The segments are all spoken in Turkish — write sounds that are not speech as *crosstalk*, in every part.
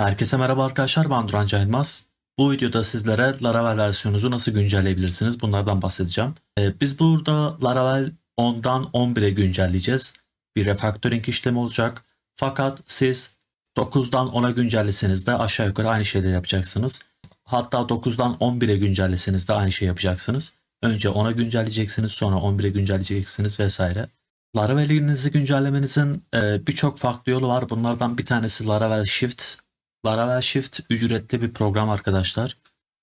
Herkese merhaba arkadaşlar ben Duran Caymaz. Bu videoda sizlere Laravel versiyonunuzu nasıl güncelleyebilirsiniz bunlardan bahsedeceğim. Ee, biz burada Laravel 10'dan 11'e güncelleyeceğiz. Bir refactoring işlemi olacak. Fakat siz 9'dan 10'a güncelleseniz de aşağı yukarı aynı şeyleri yapacaksınız. Hatta 9'dan 11'e güncelleseniz de aynı şey yapacaksınız. Önce 10'a güncelleyeceksiniz sonra 11'e güncelleyeceksiniz vesaire. Laravel'inizi güncellemenizin e, birçok farklı yolu var. Bunlardan bir tanesi Laravel Shift. Laravel Shift ücretli bir program arkadaşlar.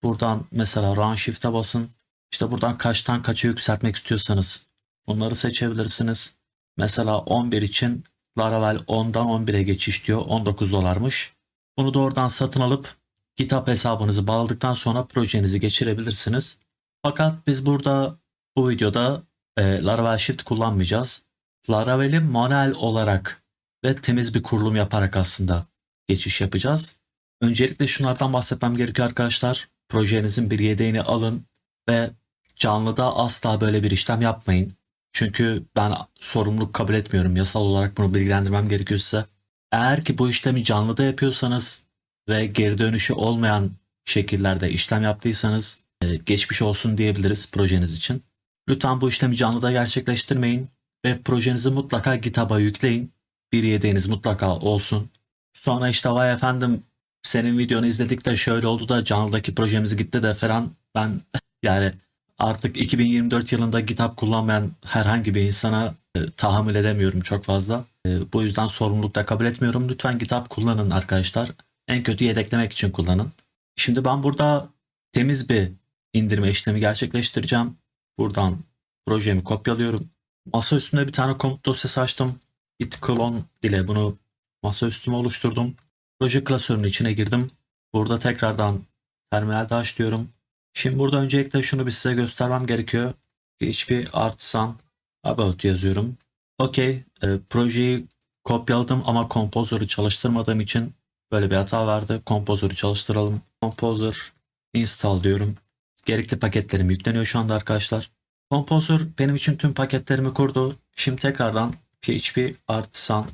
Buradan mesela Run Shift'e basın. İşte buradan kaçtan kaça yükseltmek istiyorsanız bunları seçebilirsiniz. Mesela 11 için Laravel 10'dan 11'e geçiş diyor. 19 dolarmış. Bunu doğrudan satın alıp GitHub hesabınızı bağladıktan sonra projenizi geçirebilirsiniz. Fakat biz burada bu videoda e, Laravel Shift kullanmayacağız. Laravel'i manuel olarak ve temiz bir kurulum yaparak aslında geçiş yapacağız. Öncelikle şunlardan bahsetmem gerekiyor arkadaşlar. Projenizin bir yedeğini alın ve canlıda asla böyle bir işlem yapmayın. Çünkü ben sorumluluk kabul etmiyorum. Yasal olarak bunu bilgilendirmem gerekiyor size. Eğer ki bu işlemi canlıda yapıyorsanız ve geri dönüşü olmayan şekillerde işlem yaptıysanız e, geçmiş olsun diyebiliriz projeniz için. Lütfen bu işlemi canlıda gerçekleştirmeyin ve projenizi mutlaka GitHub'a yükleyin. Bir yedeğiniz mutlaka olsun. Sonra işte vay efendim senin videonu izledik de şöyle oldu da canlıdaki projemiz gitti de falan ben *laughs* yani artık 2024 yılında GitHub kullanmayan herhangi bir insana e, tahammül edemiyorum çok fazla. E, bu yüzden sorumluluk da kabul etmiyorum. Lütfen GitHub kullanın arkadaşlar. En kötü yedeklemek için kullanın. Şimdi ben burada temiz bir indirme işlemi gerçekleştireceğim. Buradan projemi kopyalıyorum. Masa üstünde bir tane komut dosyası açtım. Git clone ile bunu masa üstüme oluşturdum. Proje klasörünün içine girdim. Burada tekrardan terminalde aç diyorum. Şimdi burada öncelikle şunu bir size göstermem gerekiyor. PHP artisan about yazıyorum. Okey. E, projeyi kopyaladım ama Composer'ı çalıştırmadığım için böyle bir hata verdi. Composer'ı çalıştıralım. Composer install diyorum. Gerekli paketlerim yükleniyor şu anda arkadaşlar. Composer benim için tüm paketlerimi kurdu. Şimdi tekrardan PHP artisan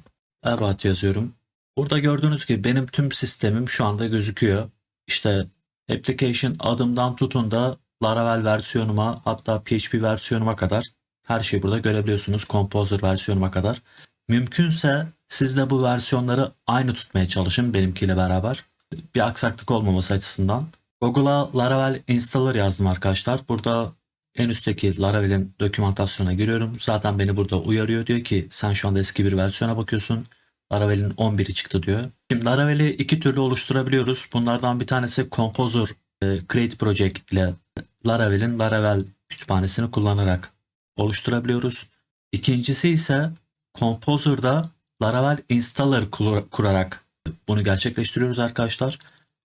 about yazıyorum. Burada gördüğünüz gibi benim tüm sistemim şu anda gözüküyor. İşte application adımdan tutun da Laravel versiyonuma hatta PHP versiyonuma kadar her şeyi burada görebiliyorsunuz. Composer versiyonuma kadar. Mümkünse siz de bu versiyonları aynı tutmaya çalışın benimkiyle beraber. Bir aksaklık olmaması açısından. Google'a Laravel installer yazdım arkadaşlar. Burada en üstteki Laravel'in dokümantasyona giriyorum. Zaten beni burada uyarıyor. Diyor ki sen şu anda eski bir versiyona bakıyorsun. Laravel'in 11'i çıktı diyor. Şimdi Laravel'i iki türlü oluşturabiliyoruz. Bunlardan bir tanesi Composer e, Create Project ile Laravel'in Laravel kütüphanesini kullanarak oluşturabiliyoruz. İkincisi ise Composer'da Laravel Installer kur- kurarak bunu gerçekleştiriyoruz arkadaşlar.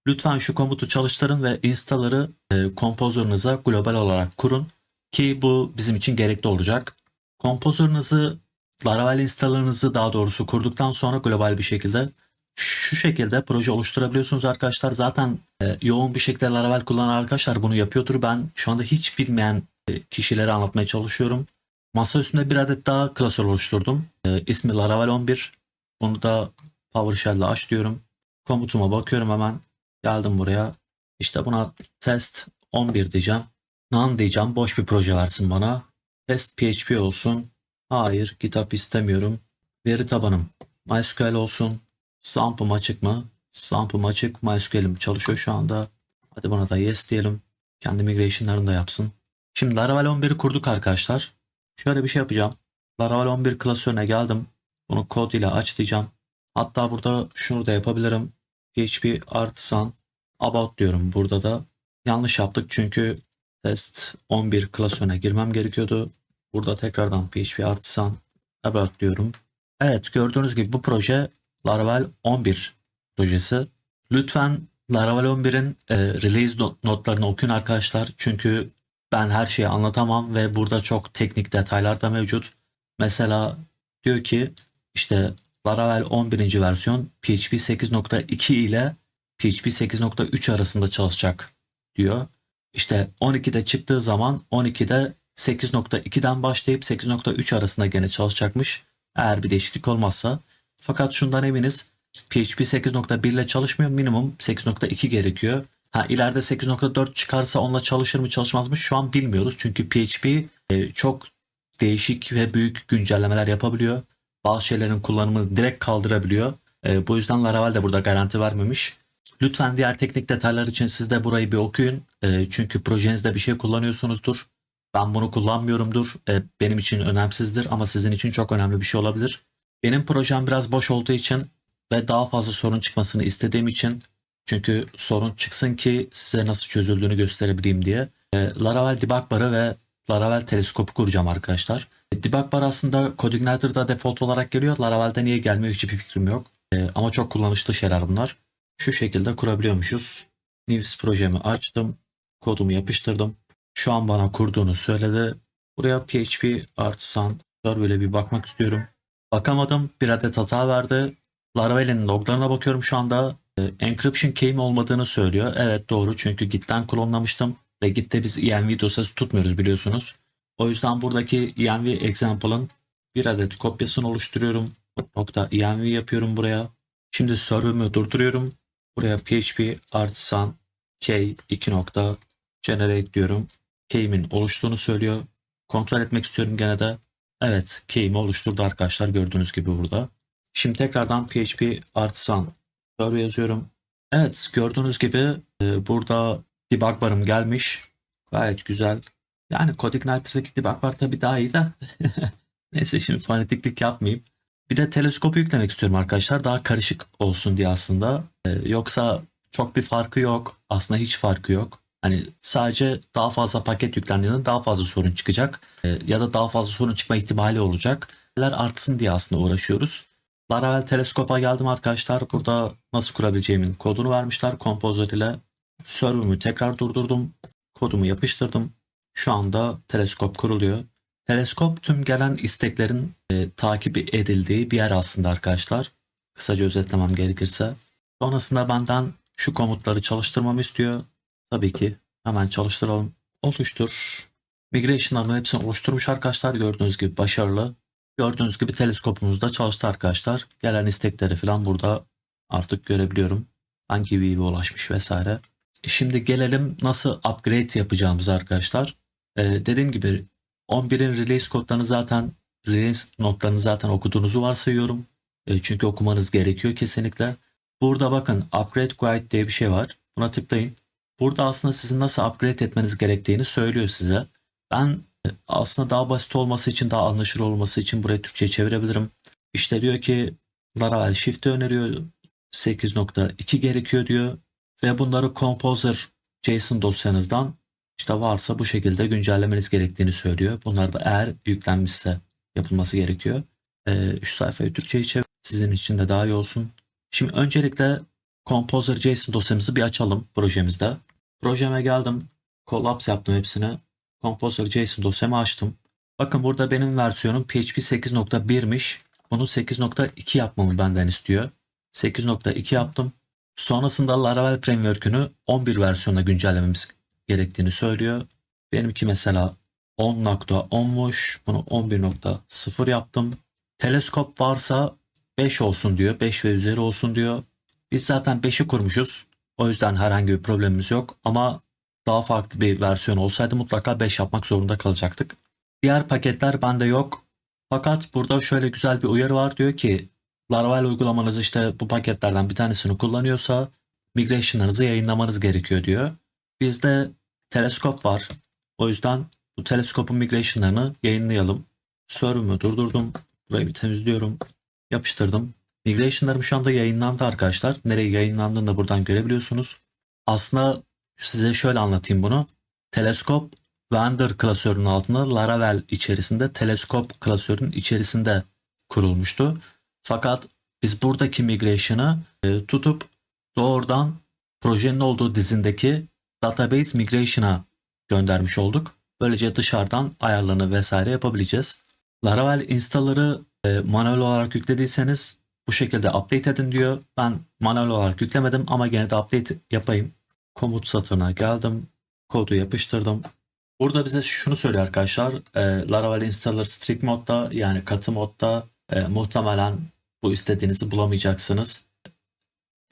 Lütfen şu komutu çalıştırın ve installer'ı e, Composer'ınıza global olarak kurun ki bu bizim için gerekli olacak. Composer'ınızı Laravel installer'ınızı daha doğrusu kurduktan sonra global bir şekilde şu şekilde proje oluşturabiliyorsunuz arkadaşlar. Zaten e, yoğun bir şekilde Laravel kullanan arkadaşlar bunu yapıyordur. Ben şu anda hiç bilmeyen e, kişilere anlatmaya çalışıyorum. Masa üstünde bir adet daha klasör oluşturdum. E, ismi Laravel 11. Bunu da PowerShell'le aç diyorum. Komutuma bakıyorum hemen. Geldim buraya. İşte buna test 11 diyeceğim. None diyeceğim. Boş bir proje versin bana. Test PHP olsun. Hayır. GitHub istemiyorum. Veri tabanım. MySQL olsun. Samp'ım açık mı? Samp'ım açık. MySQL'im çalışıyor şu anda. Hadi buna da yes diyelim. Kendi migration'larını da yapsın. Şimdi Laravel 11'i kurduk arkadaşlar. Şöyle bir şey yapacağım. Laravel 11 klasörüne geldim. Bunu kod ile aç diyeceğim. Hatta burada şunu da yapabilirim. PHP artisan about diyorum burada da. Yanlış yaptık çünkü test 11 klasörüne girmem gerekiyordu. Burada tekrardan PHP artisan about diyorum. Evet gördüğünüz gibi bu proje Laravel 11 projesi. Lütfen Laravel 11'in e, release not- notlarını okuyun arkadaşlar. Çünkü ben her şeyi anlatamam ve burada çok teknik detaylar da mevcut. Mesela diyor ki işte Laravel 11. versiyon PHP 8.2 ile PHP 8.3 arasında çalışacak diyor. İşte 12'de çıktığı zaman 12'de 8.2'den başlayıp 8.3 arasında gene çalışacakmış. Eğer bir değişiklik olmazsa. Fakat şundan eminiz PHP 8.1 ile çalışmıyor. Minimum 8.2 gerekiyor. Ha ileride 8.4 çıkarsa onunla çalışır mı çalışmaz mı şu an bilmiyoruz. Çünkü PHP e, çok değişik ve büyük güncellemeler yapabiliyor. Bazı şeylerin kullanımını direkt kaldırabiliyor. E, bu yüzden Laravel de burada garanti vermemiş. Lütfen diğer teknik detaylar için siz de burayı bir okuyun. E, çünkü projenizde bir şey kullanıyorsunuzdur. Ben bunu kullanmıyorumdur. E, benim için önemsizdir ama sizin için çok önemli bir şey olabilir. Benim projem biraz boş olduğu için ve daha fazla sorun çıkmasını istediğim için çünkü sorun çıksın ki size nasıl çözüldüğünü gösterebileyim diye. E, Laravel debug barı ve Laravel teleskopu kuracağım arkadaşlar. E, debug bar aslında CodeIgniter'da default olarak geliyor. Laravel'de niye gelmiyor hiçbir fikrim yok. E, ama çok kullanışlı şeyler bunlar. Şu şekilde kurabiliyormuşuz. Nivs projemi açtım. Kodumu yapıştırdım. Şu an bana kurduğunu söyledi. Buraya PHP artisan böyle bir bakmak istiyorum. Bakamadım. Bir adet hata verdi. Laravel'in loglarına bakıyorum şu anda. E, encryption key'im olmadığını söylüyor. Evet doğru çünkü Git'ten klonlamıştım. Ve Git'te biz env dosyası tutmuyoruz biliyorsunuz. O yüzden buradaki env example'ın bir adet kopyasını oluşturuyorum. Nokta env yapıyorum buraya. Şimdi server'ımı durduruyorum. Buraya php artisan k 2 nokta generate diyorum. Key'imin oluştuğunu söylüyor. Kontrol etmek istiyorum gene de. Evet key'imi oluşturdu arkadaşlar gördüğünüz gibi burada. Şimdi tekrardan php artisan server yazıyorum. Evet gördüğünüz gibi e, burada debug barım gelmiş. Gayet güzel. Yani CodeIgniter'daki debug bar tabii daha iyi de. *laughs* Neyse şimdi fanatiklik yapmayayım. Bir de teleskopu yüklemek istiyorum arkadaşlar. Daha karışık olsun diye aslında. Ee, yoksa çok bir farkı yok. Aslında hiç farkı yok. Hani sadece daha fazla paket yüklendiğinde daha fazla sorun çıkacak. Ee, ya da daha fazla sorun çıkma ihtimali olacak. Artsın diye aslında uğraşıyoruz. Laravel teleskopa geldim arkadaşlar. Burada nasıl kurabileceğimin kodunu vermişler Composer ile. Server'ımı tekrar durdurdum. Kodumu yapıştırdım. Şu anda teleskop kuruluyor. Teleskop tüm gelen isteklerin e, takip edildiği bir yer aslında arkadaşlar. Kısaca özetlemem gerekirse. Sonrasında benden şu komutları çalıştırmamı istiyor. Tabii ki hemen çalıştıralım. Oluştur. Migration'ların hepsini oluşturmuş arkadaşlar. Gördüğünüz gibi başarılı. Gördüğünüz gibi teleskopumuz da çalıştı arkadaşlar. Gelen istekleri falan burada artık görebiliyorum. Hangi view'e ulaşmış vesaire. Şimdi gelelim nasıl upgrade yapacağımız arkadaşlar. Ee, dediğim gibi 11'in release kodlarını zaten release notlarını zaten okuduğunuzu varsayıyorum. E, çünkü okumanız gerekiyor kesinlikle. Burada bakın upgrade guide diye bir şey var. Buna tıklayın. Burada aslında sizin nasıl upgrade etmeniz gerektiğini söylüyor size. Ben e, aslında daha basit olması için, daha anlaşılır olması için burayı Türkçe'ye çevirebilirim. İşte diyor ki Laravel Shift'i öneriyor. 8.2 gerekiyor diyor. Ve bunları Composer JSON dosyanızdan işte varsa bu şekilde güncellemeniz gerektiğini söylüyor. Bunlar da eğer yüklenmişse yapılması gerekiyor. Ee, şu sayfayı Türkçe'ye çevir. Sizin için de daha iyi olsun. Şimdi öncelikle Composer JSON dosyamızı bir açalım projemizde. Projeme geldim. Collapse yaptım hepsini. Composer JSON dosyamı açtım. Bakın burada benim versiyonum PHP 8.1'miş. Bunu 8.2 yapmamı benden istiyor. 8.2 yaptım. Sonrasında Laravel Framework'ünü 11 versiyona güncellememiz gerektiğini söylüyor. Benimki mesela 10.10'muş. Bunu 11.0 yaptım. Teleskop varsa 5 olsun diyor. 5 ve üzeri olsun diyor. Biz zaten 5'i kurmuşuz. O yüzden herhangi bir problemimiz yok. Ama daha farklı bir versiyon olsaydı mutlaka 5 yapmak zorunda kalacaktık. Diğer paketler bende yok. Fakat burada şöyle güzel bir uyarı var. Diyor ki Laravel uygulamanız işte bu paketlerden bir tanesini kullanıyorsa migration'larınızı yayınlamanız gerekiyor diyor. Bizde teleskop var. O yüzden bu teleskopun migration'larını yayınlayalım. Server'ımı durdurdum. Burayı bir temizliyorum. Yapıştırdım. Migration'larım şu anda yayınlandı arkadaşlar. Nereye yayınlandığını da buradan görebiliyorsunuz. Aslında size şöyle anlatayım bunu. Teleskop Vendor klasörünün altında Laravel içerisinde teleskop klasörünün içerisinde kurulmuştu. Fakat biz buradaki migration'ı e, tutup doğrudan projenin olduğu dizindeki database migration'a göndermiş olduk. Böylece dışarıdan ayarlarını vesaire yapabileceğiz. Laravel installer'ı e, manuel olarak yüklediyseniz bu şekilde update edin diyor. Ben manuel olarak yüklemedim ama gene de update yapayım. Komut satırına geldim. Kodu yapıştırdım. Burada bize şunu söylüyor arkadaşlar. E, Laravel installer strict modda yani katı modda e, muhtemelen bu istediğinizi bulamayacaksınız.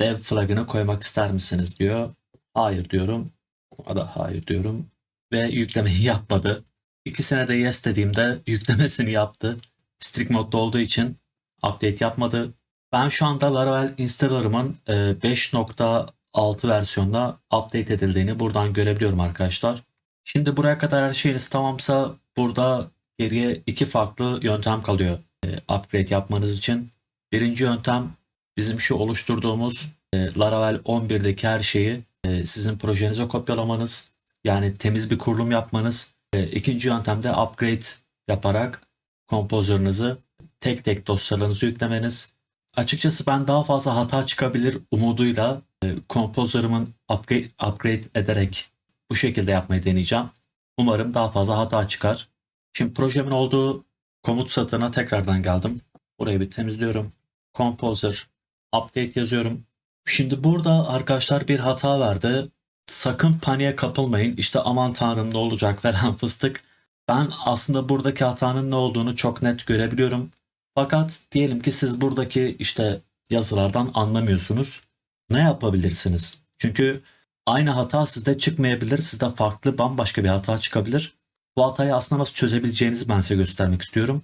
dev flagını koymak ister misiniz diyor. Hayır diyorum. Buna da hayır diyorum. Ve yüklemeyi yapmadı. İkisine de yes dediğimde yüklemesini yaptı. Strict modda olduğu için update yapmadı. Ben şu anda Laravel installer'ımın e, 5.6 versiyonda update edildiğini buradan görebiliyorum arkadaşlar. Şimdi buraya kadar her şeyiniz tamamsa burada geriye iki farklı yöntem kalıyor e, upgrade yapmanız için. Birinci yöntem bizim şu oluşturduğumuz e, Laravel 11'deki her şeyi e, sizin projenize kopyalamanız. Yani temiz bir kurulum yapmanız. E, ikinci yöntem de upgrade yaparak kompozörünüzü tek tek dosyalarınızı yüklemeniz. Açıkçası ben daha fazla hata çıkabilir umuduyla e, kompozörümün upgrade, upgrade ederek bu şekilde yapmayı deneyeceğim. Umarım daha fazla hata çıkar. Şimdi projemin olduğu komut satırına tekrardan geldim. Burayı bir temizliyorum. Composer update yazıyorum. Şimdi burada arkadaşlar bir hata verdi. Sakın paniğe kapılmayın. İşte aman tanrım ne olacak falan *laughs* fıstık. Ben aslında buradaki hatanın ne olduğunu çok net görebiliyorum. Fakat diyelim ki siz buradaki işte yazılardan anlamıyorsunuz. Ne yapabilirsiniz? Çünkü aynı hata sizde çıkmayabilir. Sizde farklı bambaşka bir hata çıkabilir. Bu hatayı aslında nasıl çözebileceğinizi ben size göstermek istiyorum.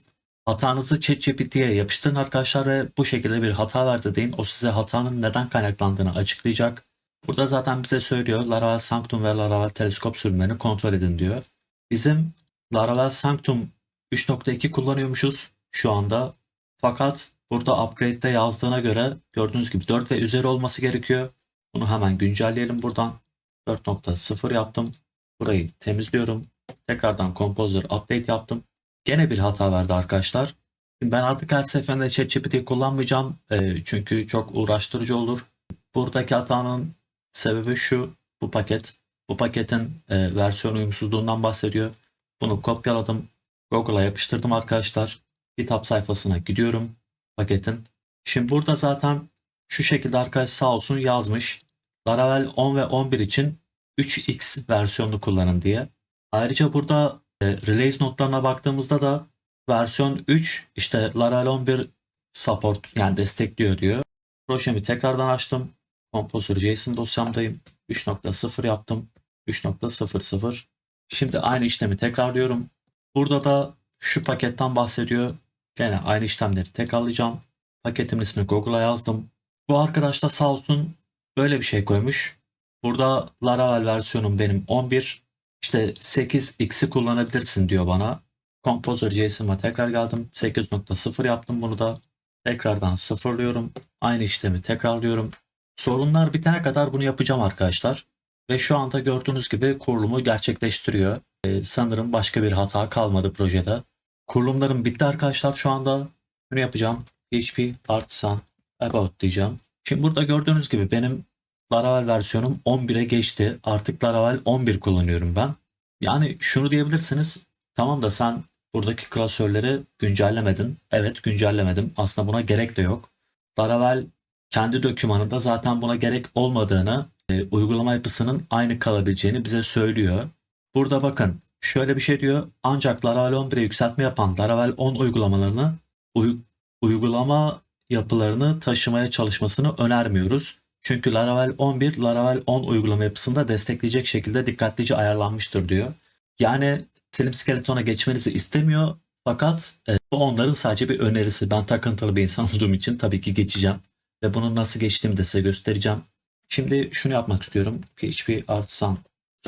Hatanızı ChatGPT'ye yapıştırın arkadaşlar ve bu şekilde bir hata verdi deyin. O size hatanın neden kaynaklandığını açıklayacak. Burada zaten bize söylüyor Laravel Sanctum ve Laravel Teleskop sürümlerini kontrol edin diyor. Bizim Laravel Sanctum 3.2 kullanıyormuşuz şu anda. Fakat burada upgrade'de yazdığına göre gördüğünüz gibi 4 ve üzeri olması gerekiyor. Bunu hemen güncelleyelim buradan. 4.0 yaptım. Burayı temizliyorum. Tekrardan Composer update yaptım. Gene bir hata verdi arkadaşlar. Ben artık her seferinde ChatGPT kullanmayacağım. Ee, çünkü çok uğraştırıcı olur. Buradaki hatanın sebebi şu. Bu paket. Bu paketin e, versiyon uyumsuzluğundan bahsediyor. Bunu kopyaladım. Google'a yapıştırdım arkadaşlar. GitHub sayfasına gidiyorum paketin. Şimdi burada zaten şu şekilde arkadaş sağ olsun yazmış. Laravel 10 ve 11 için 3x versiyonunu kullanın diye. Ayrıca burada e, release notlarına baktığımızda da versiyon 3 işte Laravel 11 support yani destekliyor diyor. Projemi tekrardan açtım. Composer JSON dosyamdayım. 3.0 yaptım. 3.00 Şimdi aynı işlemi tekrarlıyorum. Burada da şu paketten bahsediyor. Gene aynı işlemleri tekrarlayacağım. Paketimin ismini Google'a yazdım. Bu arkadaş da sağ olsun böyle bir şey koymuş. Burada Laravel versiyonum benim 11. İşte 8x'i kullanabilirsin diyor bana. Composer JSON'a tekrar geldim. 8.0 yaptım bunu da. Tekrardan sıfırlıyorum. Aynı işlemi tekrarlıyorum. Sorunlar bitene kadar bunu yapacağım arkadaşlar. Ve şu anda gördüğünüz gibi kurulumu gerçekleştiriyor. Ee, sanırım başka bir hata kalmadı projede. Kurulumlarım bitti arkadaşlar şu anda. Bunu yapacağım. PHP Artisan About diyeceğim. Şimdi burada gördüğünüz gibi benim Laravel versiyonum 11'e geçti. Artık Laravel 11 kullanıyorum ben. Yani şunu diyebilirsiniz. Tamam da sen buradaki klasörleri güncellemedin. Evet güncellemedim. Aslında buna gerek de yok. Laravel kendi dokümanında zaten buna gerek olmadığını, e, uygulama yapısının aynı kalabileceğini bize söylüyor. Burada bakın şöyle bir şey diyor. Ancak Laravel 11'e yükseltme yapan Laravel 10 uygulamalarını uy- uygulama yapılarını taşımaya çalışmasını önermiyoruz. Çünkü Laravel 11 Laravel 10 uygulama yapısında destekleyecek şekilde dikkatlice ayarlanmıştır diyor. Yani Selim Skeleton'a geçmenizi istemiyor fakat e, bu onların sadece bir önerisi. Ben takıntılı bir insan *laughs* olduğum için tabii ki geçeceğim. Ve bunun nasıl geçtiğimi de size göstereceğim. Şimdi şunu yapmak istiyorum. PHP Artisan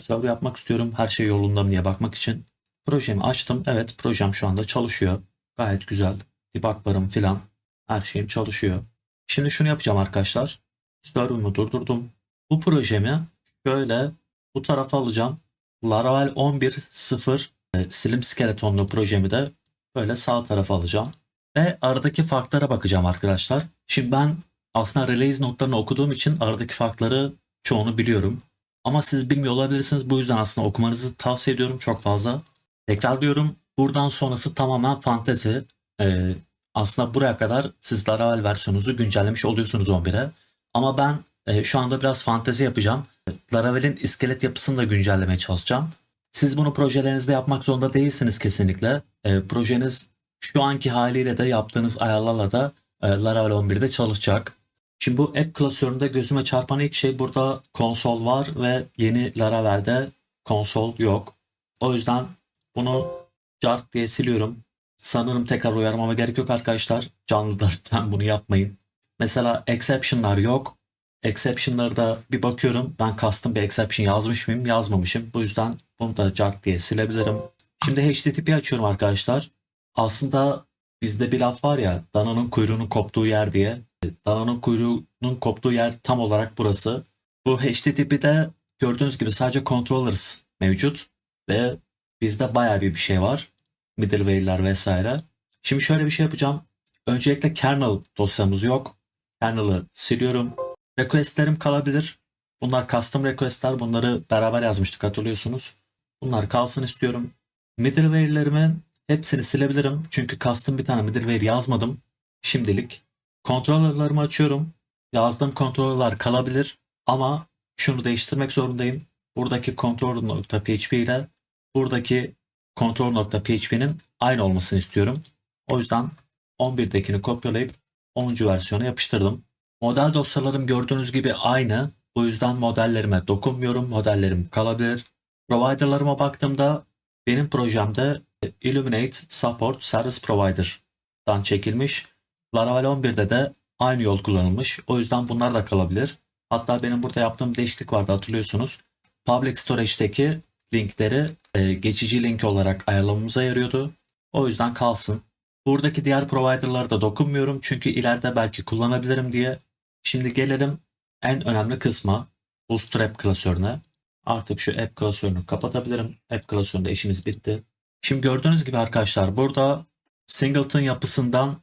server yapmak istiyorum. Her şey yolunda mı diye bakmak için. Projemi açtım. Evet projem şu anda çalışıyor. Gayet güzel. Debuglarım filan. Her şeyim çalışıyor. Şimdi şunu yapacağım arkadaşlar. Server'ımı durdurdum. Bu projemi şöyle bu tarafa alacağım. Laravel 11.0 e, Slim Skeletonlu projemi de böyle sağ tarafa alacağım. Ve aradaki farklara bakacağım arkadaşlar. Şimdi ben aslında release notlarını okuduğum için aradaki farkları çoğunu biliyorum. Ama siz bilmiyor olabilirsiniz. Bu yüzden aslında okumanızı tavsiye ediyorum çok fazla. Tekrar diyorum buradan sonrası tamamen fantezi. Ee, aslında buraya kadar siz Laravel versiyonunuzu güncellemiş oluyorsunuz 11'e. Ama ben e, şu anda biraz fantezi yapacağım. Laravel'in iskelet yapısını da güncellemeye çalışacağım. Siz bunu projelerinizde yapmak zorunda değilsiniz kesinlikle. E, projeniz şu anki haliyle de yaptığınız ayarlarla da e, Laravel 11'de çalışacak. Şimdi bu app klasöründe gözüme çarpan ilk şey burada konsol var ve yeni Laravel'de konsol yok. O yüzden bunu cart diye siliyorum. Sanırım tekrar uyarmama gerek yok arkadaşlar. Canlıda lütfen bunu yapmayın. Mesela exception'lar yok. Exception'larda bir bakıyorum. Ben custom bir exception yazmış mıyım? Yazmamışım. Bu yüzden bunu da cart diye silebilirim. Şimdi HTTP açıyorum arkadaşlar. Aslında bizde bir laf var ya dananın kuyruğunun koptuğu yer diye. Dananın kuyruğunun koptuğu yer tam olarak burası. Bu HTTP'de gördüğünüz gibi sadece controllers mevcut ve bizde bayağı bir bir şey var. Middleware'ler vesaire. Şimdi şöyle bir şey yapacağım. Öncelikle kernel dosyamız yok. Kernel'ı siliyorum. Request'lerim kalabilir. Bunlar custom request'ler. Bunları beraber yazmıştık hatırlıyorsunuz. Bunlar kalsın istiyorum. Middleware'lerimin hepsini silebilirim. Çünkü custom bir tane middleware yazmadım. Şimdilik. Controller'larımı açıyorum. Yazdığım controller'lar kalabilir. Ama şunu değiştirmek zorundayım. Buradaki controller.php ile buradaki control.php'nin aynı olmasını istiyorum. O yüzden 11'dekini kopyalayıp 10. versiyona yapıştırdım. Model dosyalarım gördüğünüz gibi aynı. Bu yüzden modellerime dokunmuyorum. Modellerim kalabilir. Provider'larıma baktığımda benim projemde Illuminate Support Service Provider'dan çekilmiş. Laravel 11'de de aynı yol kullanılmış. O yüzden bunlar da kalabilir. Hatta benim burada yaptığım değişiklik vardı hatırlıyorsunuz. Public Storage'deki linkleri e, geçici link olarak ayarlamamıza yarıyordu. O yüzden kalsın. Buradaki diğer provider'lara da dokunmuyorum çünkü ileride belki kullanabilirim diye. Şimdi gelelim en önemli kısma Bootstrap klasörüne. Artık şu app klasörünü kapatabilirim. App klasöründe işimiz bitti. Şimdi gördüğünüz gibi arkadaşlar burada singleton yapısından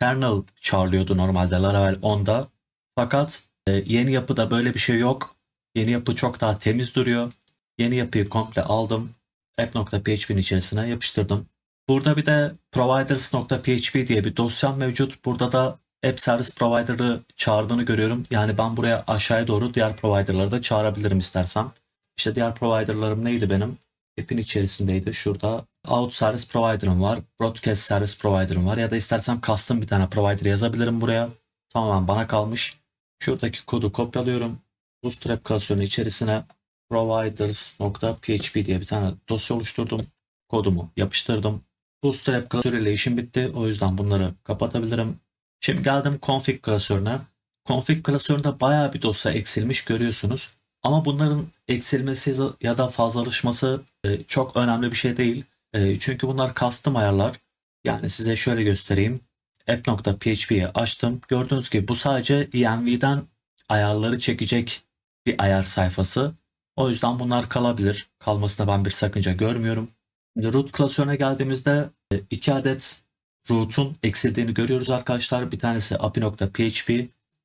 kernel çağrılıyordu normalde Laravel 10'da. Fakat e, yeni yapıda böyle bir şey yok. Yeni yapı çok daha temiz duruyor. Yeni yapıyı komple aldım. app.php'nin içerisine yapıştırdım. Burada bir de providers.php diye bir dosyam mevcut. Burada da App Service Provider'ı çağırdığını görüyorum. Yani ben buraya aşağıya doğru diğer provider'ları da çağırabilirim istersem. İşte diğer provider'larım neydi benim? App'in içerisindeydi. Şurada Out Service Provider'ım var. Broadcast Service Provider'ım var. Ya da istersem custom bir tane provider yazabilirim buraya. Tamamen bana kalmış. Şuradaki kodu kopyalıyorum. Bootstrap klasörünün içerisine providers.php diye bir tane dosya oluşturdum. Kodumu yapıştırdım. Bootstrap klasörüyle işim bitti. O yüzden bunları kapatabilirim. Şimdi geldim config klasörüne. Config klasöründe bayağı bir dosya eksilmiş görüyorsunuz. Ama bunların eksilmesi ya da fazlalışması e, çok önemli bir şey değil. E, çünkü bunlar custom ayarlar. Yani size şöyle göstereyim. app.php'yi açtım. Gördüğünüz gibi bu sadece env'den ayarları çekecek bir ayar sayfası. O yüzden bunlar kalabilir. Kalmasına ben bir sakınca görmüyorum. Root klasörüne geldiğimizde e, iki adet root'un eksildiğini görüyoruz arkadaşlar. Bir tanesi api.php.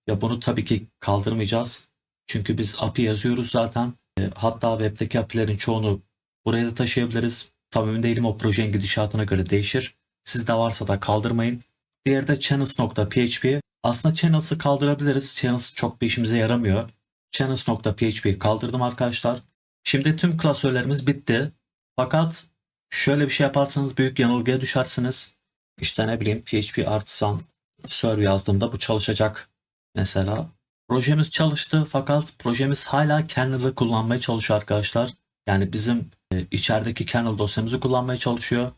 Ya bunu tabii ki kaldırmayacağız. Çünkü biz API yazıyoruz zaten. E, hatta webdeki API'lerin çoğunu buraya da taşıyabiliriz. Tam emin değilim o projenin gidişatına göre değişir. Sizde varsa da kaldırmayın. Diğeri de channels.php. Aslında channels'ı kaldırabiliriz. Channels çok bir işimize yaramıyor. Channels.php'yi kaldırdım arkadaşlar. Şimdi tüm klasörlerimiz bitti. Fakat şöyle bir şey yaparsanız büyük yanılgıya düşersiniz. İşte ne bileyim PHP Artisan server yazdığımda bu çalışacak. Mesela projemiz çalıştı fakat projemiz hala kernel'ı kullanmaya çalışıyor arkadaşlar. Yani bizim e, içerideki kernel dosyamızı kullanmaya çalışıyor.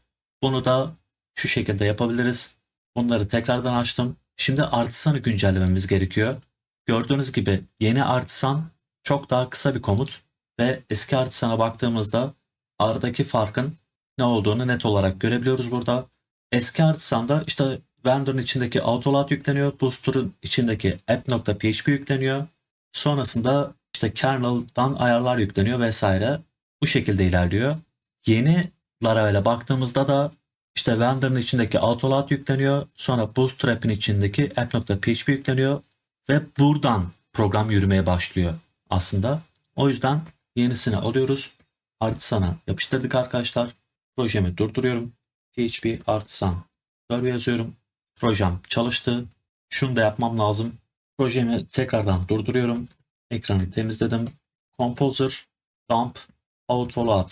Bunu da şu şekilde yapabiliriz. Bunları tekrardan açtım. Şimdi Artisan'ı güncellememiz gerekiyor. Gördüğünüz gibi yeni Artisan çok daha kısa bir komut ve eski Artisan'a baktığımızda aradaki farkın ne olduğunu net olarak görebiliyoruz burada. Eski Artisan'da işte vendor'ın içindeki autoload yükleniyor. Booster'ın içindeki app.php yükleniyor. Sonrasında işte kernel'dan ayarlar yükleniyor vesaire. Bu şekilde ilerliyor. Yeni Laravel'e baktığımızda da işte vendor'ın içindeki autoload yükleniyor. Sonra Bootstrap'in içindeki app.php yükleniyor. Ve buradan program yürümeye başlıyor aslında. O yüzden yenisini alıyoruz. Artisan'a yapıştırdık arkadaşlar. Projemi durduruyorum. PHP Artisan server yazıyorum. Projem çalıştı. Şunu da yapmam lazım. Projemi tekrardan durduruyorum. Ekranı temizledim. Composer, dump, autoload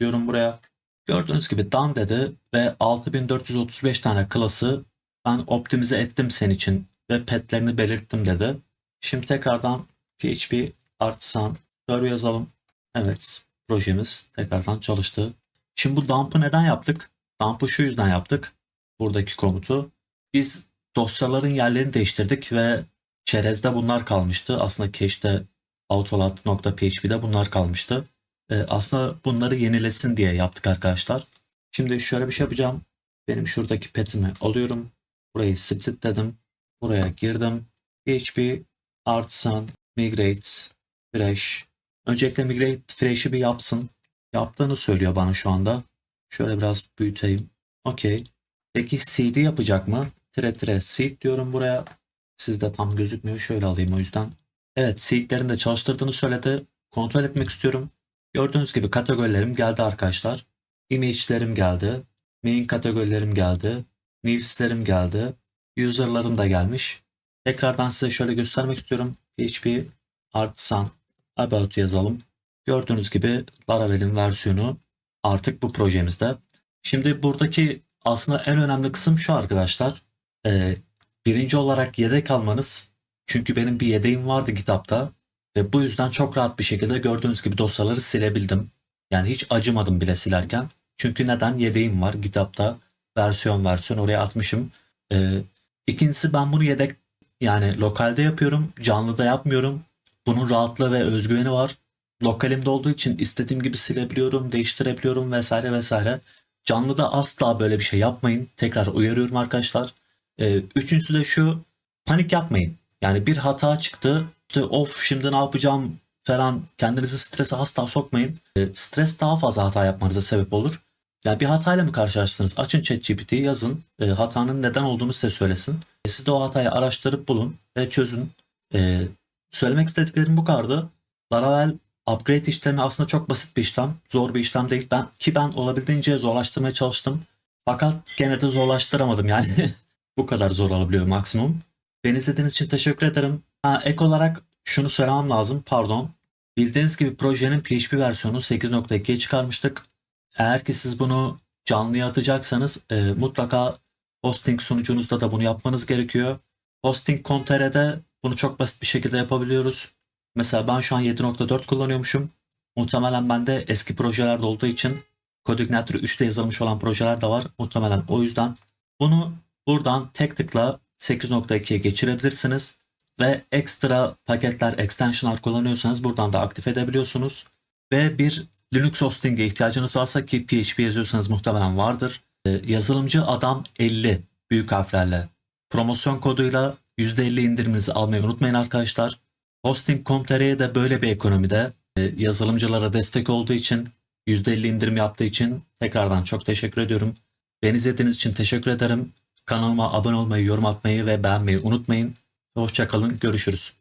diyorum buraya. Gördüğünüz gibi done dedi ve 6435 tane klası ben optimize ettim senin için ve petlerini belirttim dedi. Şimdi tekrardan PHP artisan server yazalım. Evet projemiz tekrardan çalıştı. Şimdi bu dump'ı neden yaptık? Dump'ı şu yüzden yaptık. Buradaki komutu. Biz dosyaların yerlerini değiştirdik ve çerezde bunlar kalmıştı. Aslında cache'de autolat.php'de bunlar kalmıştı. Ee, aslında bunları yenilesin diye yaptık arkadaşlar. Şimdi şöyle bir şey yapacağım. Benim şuradaki petimi alıyorum. Burayı split dedim. Buraya girdim. PHP artisan migrate fresh. Öncelikle migrate fresh'i bir yapsın. Yaptığını söylüyor bana şu anda. Şöyle biraz büyüteyim. Okey. Peki cd yapacak mı? Tire tire seed diyorum buraya. Sizde tam gözükmüyor. Şöyle alayım o yüzden. Evet seedlerini de çalıştırdığını söyledi. Kontrol etmek istiyorum. Gördüğünüz gibi kategorilerim geldi arkadaşlar. Image'lerim geldi. Main kategorilerim geldi. News'lerim geldi. User'larım da gelmiş. Tekrardan size şöyle göstermek istiyorum. PHP Artisan About yazalım. Gördüğünüz gibi Laravel'in versiyonu artık bu projemizde. Şimdi buradaki aslında en önemli kısım şu arkadaşlar. Ee, birinci olarak yedek almanız. Çünkü benim bir yedeğim vardı kitapta. Ve bu yüzden çok rahat bir şekilde gördüğünüz gibi dosyaları silebildim. Yani hiç acımadım bile silerken. Çünkü neden? Yedeğim var GitHub'da. Versiyon versiyon oraya atmışım. Ee, ikincisi ben bunu yedek yani lokalde yapıyorum. Canlıda yapmıyorum. Bunun rahatlığı ve özgüveni var. Lokalimde olduğu için istediğim gibi silebiliyorum, değiştirebiliyorum vesaire vesaire. Canlıda asla böyle bir şey yapmayın. Tekrar uyarıyorum arkadaşlar. Ee, üçüncüsü de şu. Panik yapmayın. Yani bir hata çıktı. İşte of şimdi ne yapacağım falan kendinizi strese asla sokmayın. Ee, stres daha fazla hata yapmanıza sebep olur. Yani bir hatayla mı karşılaştınız? Açın ChatGPT'yi yazın. E, hatanın neden olduğunu size söylesin. E, siz de o hatayı araştırıp bulun ve çözün. E, söylemek istediklerim bu kadardı. Laravel upgrade işlemi aslında çok basit bir işlem. Zor bir işlem değil. Ben ki ben olabildiğince zorlaştırmaya çalıştım. Fakat gene de zorlaştıramadım yani. *laughs* bu kadar zor olabiliyor maksimum. Beni izlediğiniz için teşekkür ederim. Ha, ek olarak şunu söylemem lazım. Pardon. Bildiğiniz gibi projenin PHP versiyonu 8.2'ye çıkarmıştık. Eğer ki siz bunu canlıya atacaksanız e, mutlaka hosting sunucunuzda da bunu yapmanız gerekiyor. Hosting.com.tr'de bunu çok basit bir şekilde yapabiliyoruz. Mesela ben şu an 7.4 kullanıyormuşum. Muhtemelen bende eski projelerde olduğu için Codeigniter 3'te yazılmış olan projeler de var. Muhtemelen o yüzden bunu buradan tek tıkla 8.2'ye geçirebilirsiniz. Ve ekstra paketler, extensionlar kullanıyorsanız buradan da aktif edebiliyorsunuz. Ve bir Linux hosting'e ihtiyacınız varsa ki PHP yazıyorsanız muhtemelen vardır. Ee, yazılımcı adam 50 büyük harflerle promosyon koduyla %50 indiriminizi almayı unutmayın arkadaşlar. Hosting.com.tr'ye de böyle bir ekonomide e, yazılımcılara destek olduğu için %50 indirim yaptığı için tekrardan çok teşekkür ediyorum. Beni izlediğiniz için teşekkür ederim. Kanalıma abone olmayı, yorum atmayı ve beğenmeyi unutmayın. Hoşçakalın, görüşürüz.